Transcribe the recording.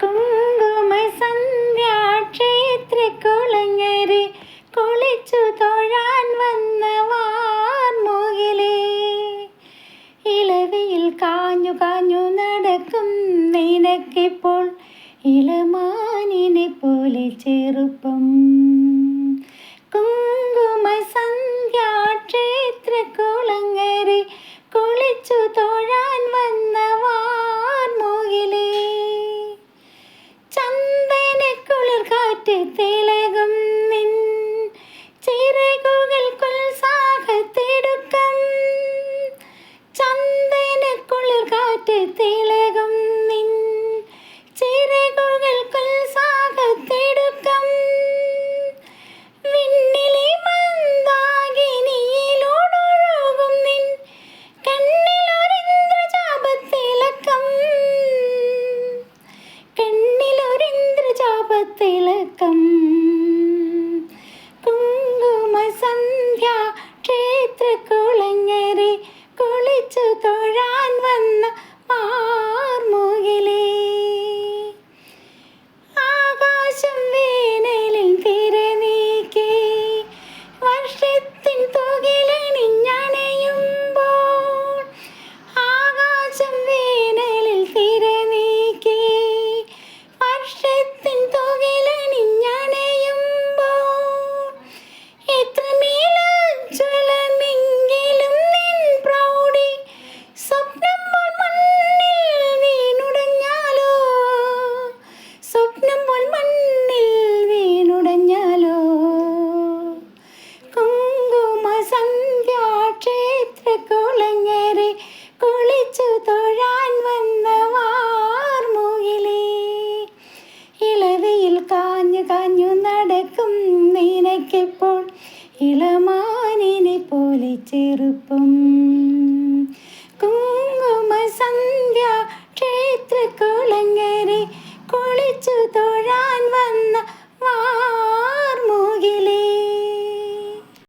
കുങ്കുമ സന്ധ്യാക്ഷേത്രിക്കുളങ്ങരെ കുളിച്ചു തൊഴാൻ വന്ന വാർമുകിലേ. ഇളവിയിൽ കാഞ്ഞു കാഞ്ഞു നടക്കും നിനക്കിപ്പോൾ ഇളമാനിനെ പോലെ ചെറുപ്പം. they തിളക്കം കുളിച്ചു തൊഴാൻ വന്ന വാർമുകിലേ. ഇളവയിൽ കാഞ്ഞു കാഞ്ഞു നടക്കും നിനക്കെപ്പോൾ. ഇളമാനിനെ പോലെ ചെറുപ്പം.